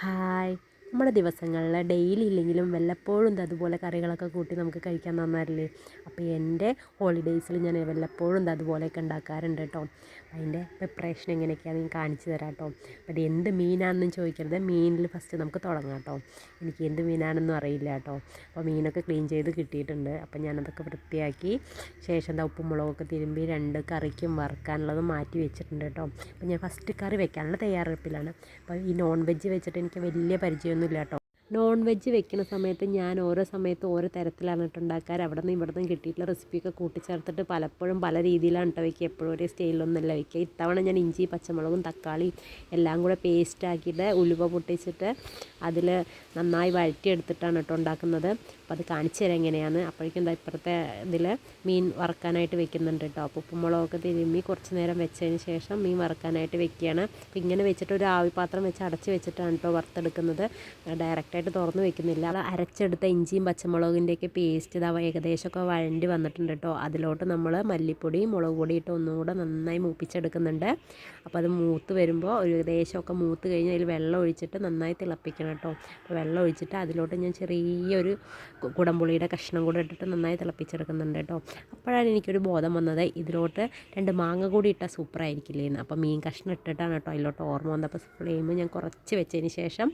Hi. നമ്മുടെ ദിവസങ്ങളിൽ daily ഇല്ലെങ്കിലും വല്ലപ്പോഴും അതുപോലെ കറികളൊക്കെ കൂട്ടി നമുക്ക് കഴിക്കാൻ നന്നാരില്ലേ അപ്പോൾ എന്റെ ഹോളിഡേയ്സിൽ ഞാൻ വല്ലപ്പോഴും അതുപോലെയൊക്കെ ഉണ്ടാക്കാറുണ്ട് കേട്ടോ അതിന്റെ പ്രിപ്പറേഷൻ എങ്ങനെയൊക്കെയാണ് ഞാൻ കാണിച്ചു തരാം കേട്ടോ അപ്പോൾ എന്ത് മീനാണെന്നും ചോദിക്കരുത്. മീനിൽ ഫസ്റ്റ് നമുക്ക് തുടങ്ങാം കേട്ടോ എനിക്ക് എന്ത് മീനാണെന്നും അറിയില്ല കേട്ടോ അപ്പോൾ മീനൊക്കെ ക്ലീൻ ചെയ്ത് കിട്ടിയിട്ടുണ്ട്. അപ്പോൾ ഞാനതൊക്കെ വൃത്തിയാക്കി ശേഷം എന്താ ഉപ്പും മുളകൊക്കെ തിരുമ്പി രണ്ട് കറിക്കും വറുക്കാനുള്ളത് മാറ്റി വെച്ചിട്ടുണ്ട് കേട്ടോ അപ്പോൾ ഞാൻ ഫസ്റ്റ് കറി വെക്കാനുള്ള തയ്യാറെടുപ്പിലാണ്. അപ്പോൾ ഈ നോൺ വെജ് വെച്ചിട്ട് എനിക്ക് വലിയ പരിചയമൊന്നുമില്ല കേട്ടോ. നോൺ വെജ് വെക്കുന്ന സമയത്ത് ഞാൻ ഓരോ സമയത്ത് ഓരോ തരത്തിലാണ് കേട്ടോ ഉണ്ടാക്കാറ്. അവിടെ നിന്ന് ഇവിടെ നിന്ന് കിട്ടിയിട്ടുള്ള റെസിപ്പിയൊക്കെ കൂട്ടിച്ചേർത്തിട്ട് പലപ്പോഴും പല രീതിയിലാണ് കേട്ടോ വയ്ക്കുക എപ്പോഴും ഒരേ സ്റ്റൈലൊന്നുമല്ല വയ്ക്കുക ഇത്തവണ ഞാൻ ഇഞ്ചി പച്ചമുളകും തക്കാളി എല്ലാം കൂടെ പേസ്റ്റാക്കിയിട്ട് ഉലുവ പൊട്ടിച്ചിട്ട് അതിൽ നന്നായി വഴറ്റിയെടുത്തിട്ടാണ് കേട്ടോ ഉണ്ടാക്കുന്നത്. അപ്പോൾ അത് കാണിച്ചു തരാം എങ്ങനെയാണ്. അപ്പോഴേക്കും എന്താ ഇപ്പുറത്തെ ഇതിൽ മീൻ വറക്കാനായിട്ട് വെക്കുന്നുണ്ട് കേട്ടോ അപ്പോൾ ഉപ്പുമുളകൊക്കെ തിരുമ്മി കുറച്ച് നേരം വെച്ചതിന് ശേഷം മീൻ വറക്കാനായിട്ട് വെക്കുകയാണ്. അപ്പോൾ ഇങ്ങനെ വെച്ചിട്ട് ഒരു ആവിപാത്രം വെച്ച് അടച്ച് വെച്ചിട്ടാണ് കേട്ടോ വറുത്തെടുക്കുന്നത്. ഡയറക്റ്റായിട്ട് തുറന്ന് വെക്കുന്നില്ല. അത് അരച്ചെടുത്ത ഇഞ്ചിയും പച്ചമുളകിന്റെയൊക്കെ പേസ്റ്റ് ഇതാ ഏകദേശമൊക്കെ വഴണ്ടി വന്നിട്ടുണ്ട് കേട്ടോ അതിലോട്ട് നമ്മൾ മല്ലിപ്പൊടി മുളക് പൊടി ഇട്ട് ഒന്നുകൂടെ നന്നായി മൂപ്പിച്ചെടുക്കുന്നുണ്ട്. അപ്പോൾ അത് മൂത്ത് വരുമ്പോൾ ഒരു ഏകദേശമൊക്കെ മൂത്ത് കഴിഞ്ഞ് അതിൽ വെള്ളം ഒഴിച്ചിട്ട് നന്നായി തിളപ്പിക്കണം കേട്ടോ അപ്പോൾ വെള്ളം ഒഴിച്ചിട്ട് അതിലോട്ട് ഞാൻ ചെറിയൊരു കുടംപുളിയുടെ കഷ്ണം കൂടെ ഇട്ടിട്ട് നന്നായി തിളപ്പിച്ചെടുക്കുന്നുണ്ട് കേട്ടോ. അപ്പോഴാണ് എനിക്കൊരു ബോധം വന്നത് ഇതിലോട്ട് രണ്ട് മാങ്ങ കൂടി ഇട്ടാൽ സൂപ്പറായിരിക്കില്ലേന്ന് അപ്പോൾ മീൻ കഷ്ണം ഇട്ടിട്ടാണ് കേട്ടോ അതിലോട്ട് ഓർമ്മ വന്നത് അപ്പോൾ ഫ്ലെയിം ഞാൻ കുറച്ച് വെച്ചതിന് ശേഷം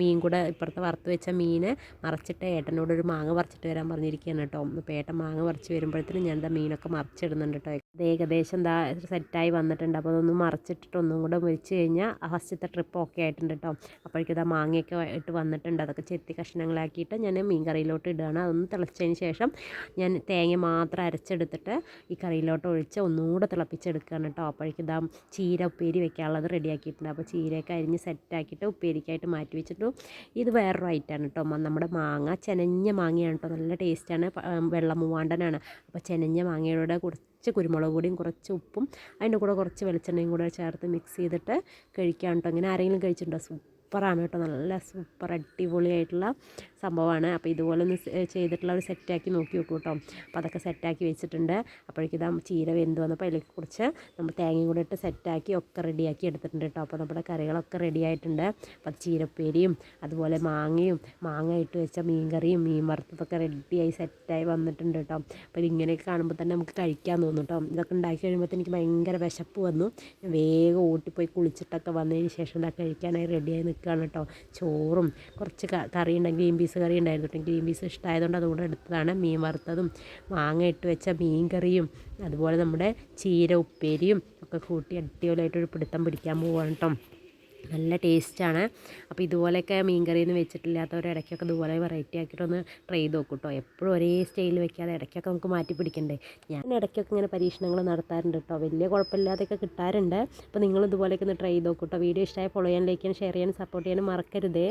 മീൻ കൂടെ ഇപ്പുറത്ത് വറുത്ത് വെച്ച മീൻ മറച്ചിട്ട് ഏട്ടനോട് ഒരു മാങ്ങ പറിച്ചിട്ട് വരാൻ പറഞ്ഞിരിക്കുകയാണ് കേട്ടോ. അപ്പോൾ ഏട്ടൻ മാങ്ങ പറിച്ച് വരുമ്പോഴത്തേനും ഞാൻ എന്താ മീനൊക്കെ മറിച്ചിടുന്നുണ്ട് കേട്ടോ. അത് ഏകദേശം എന്താ സെറ്റായി വന്നിട്ടുണ്ട്. അപ്പോൾ അതൊന്ന് മറിച്ചിട്ടിട്ട് ഒന്നും കൂടെ മുരിച്ച് കഴിഞ്ഞാൽ ഫസ്റ്റത്തെ ട്രിപ്പ് ഓക്കെ ആയിട്ടുണ്ട് കേട്ടോ. അപ്പോഴേക്കും ഇതാ മാങ്ങയൊക്കെ ഇട്ട് വന്നിട്ടുണ്ട്. അതൊക്കെ ചെത്തി കഷ്ണങ്ങളാക്കിയിട്ട് ഞാൻ മീൻ കറിയിലോട്ട് ഇടുകയാണ് അതൊന്ന് തിളച്ചതിന് ശേഷം ഞാൻ തേങ്ങ മാത്രം അരച്ചെടുത്തിട്ട് ഈ കറിയിലോട്ട് ഒഴിച്ച് ഒന്നുകൂടെ തിളപ്പിച്ചെടുക്കുകയാണ് കേട്ടോ. അപ്പോഴേക്കും ഇതാ ചീര ഉപ്പേരി വെക്കാനുള്ളത് റെഡിയാക്കിയിട്ടുണ്ട്. അപ്പോൾ ചീരയൊക്കെ അരിഞ്ഞ് സെറ്റാക്കിയിട്ട് ഉപ്പേരിക്കായിട്ട് മാറ്റി വെച്ചിട്ടു ഇത് വേറൊരു ഐറ്റമാണ് കേട്ടോ. നമ്മുടെ മാങ്ങ ചെനഞ്ഞ മാങ്ങയാണ് കേട്ടോ. നല്ല ടേസ്റ്റാണ്. വെള്ളം മൂവാണ്ടനാണ്. അപ്പോൾ ചെനഞ്ഞ മാങ്ങയുടെ കുറച്ച് കുരുമുളക് പൊടിയും കുറച്ച് ഉപ്പും അതിന്റെ കൂടെ കുറച്ച് വെളിച്ചെണ്ണയും കൂടെ ചേർത്ത് മിക്സ് ചെയ്തിട്ട് കഴിക്കാം കേട്ടോ. ഇങ്ങനെ ആരെങ്കിലും കഴിച്ചിട്ടുണ്ടോ? സൂപ്പറാണ് കേട്ടോ. നല്ല സൂപ്പർ അടിപൊളിയായിട്ടുള്ള സംഭവമാണ്. അപ്പോൾ ഇതുപോലെ ഒന്ന് ചെയ്തിട്ടുള്ള ഒരു സെറ്റാക്കി നോക്കി നോക്കൂ കേട്ടോ. അപ്പോൾ അതൊക്കെ സെറ്റാക്കി വെച്ചിട്ടുണ്ട്. അപ്പോഴേക്കും ഇതാ ചീര വെന്ത് വന്നപ്പോൾ അതിലേക്ക് കുറച്ച് നമ്മൾ തേങ്ങയും കൂടെ ഇട്ട് സെറ്റാക്കി ഒക്കെ റെഡിയാക്കി എടുത്തിട്ടുണ്ട് കേട്ടോ. അപ്പോൾ നമ്മുടെ കറികളൊക്കെ റെഡിയായിട്ടുണ്ട് അപ്പോൾ ചീരപ്പേരിയും അതുപോലെ മാങ്ങയും മാങ്ങ ഇട്ട് വെച്ച മീൻ കറിയും മീൻ വറുത്തതൊക്കെ റെഡിയായി സെറ്റായി വന്നിട്ടുണ്ട് കേട്ടോ. അപ്പോൾ ഇതിങ്ങനെയൊക്കെ കാണുമ്പോൾ തന്നെ നമുക്ക് കഴിക്കാൻ തോന്നും കേട്ടോ. ഇതൊക്കെ ഉണ്ടാക്കി കഴിയുമ്പോൾ എനിക്ക് ഭയങ്കര വിശപ്പ് വന്നു. വേഗം ഓട്ടിപ്പോയി കുളിച്ചിട്ടൊക്കെ വന്നതിന് ശേഷം ഇതാ കഴിക്കാനായി റെഡിയായി നിൽക്കുകയാണ് കേട്ടോ. ചോറും കുറച്ച് കറി ഉണ്ടെങ്കിൽ ഗ്രീൻ പീസ് കറി ഉണ്ടായിരുന്നു. ഗ്രീൻ പീസ് ഇഷ്ടമായതുകൊണ്ട് അതുകൊണ്ട് എടുത്തതാണ്. മീൻ വറുത്തതും മാങ്ങ ഇട്ട് വെച്ച മീൻ കറിയും അതുപോലെ നമ്മുടെ ചീര ഉപ്പേരിയും ഒക്കെ കൂട്ടി അടിപൊളിയായിട്ടൊരു പിടുത്തം പിടിക്കാൻ പോവാണ് കേട്ടോ. നല്ല ടേസ്റ്റാണ്. അപ്പോൾ ഇതുപോലെയൊക്കെ മീൻ കറിയൊന്നും വെച്ചിട്ടില്ലാത്തവർ ഇടയ്ക്കൊക്കെ ഇതുപോലെ വെറൈറ്റി ആക്കിയിട്ടൊന്ന് ട്രൈ ചെയ്ത് നോക്കും കേട്ടോ എപ്പോഴും ഒരേ സ്റ്റൈൽ വെക്കാതെ ഇടയ്ക്കൊക്കെ നമുക്ക് മാറ്റി പിടിക്കണ്ടേ. ഞാൻ ഇടയ്ക്കൊക്കെ ഇങ്ങനെ പരീക്ഷണങ്ങൾ നടത്താറുണ്ട് കേട്ടോ വലിയ കുഴപ്പമില്ലാതെയൊക്കെ കിട്ടാറുണ്ട്. അപ്പോൾ നിങ്ങൾ ഇതുപോലെയൊക്കെ ഒന്ന് ട്രൈ ചെയ്ത് നോക്കും കേട്ടോ വീഡിയോ ഇഷ്ടമായ ഫോളോ ചെയ്യാൻ ലൈക്ക് ചെയ്യാൻ ഷെയർ ചെയ്യാൻ സപ്പോർട്ട് ചെയ്യാനും മറക്കരുതേ.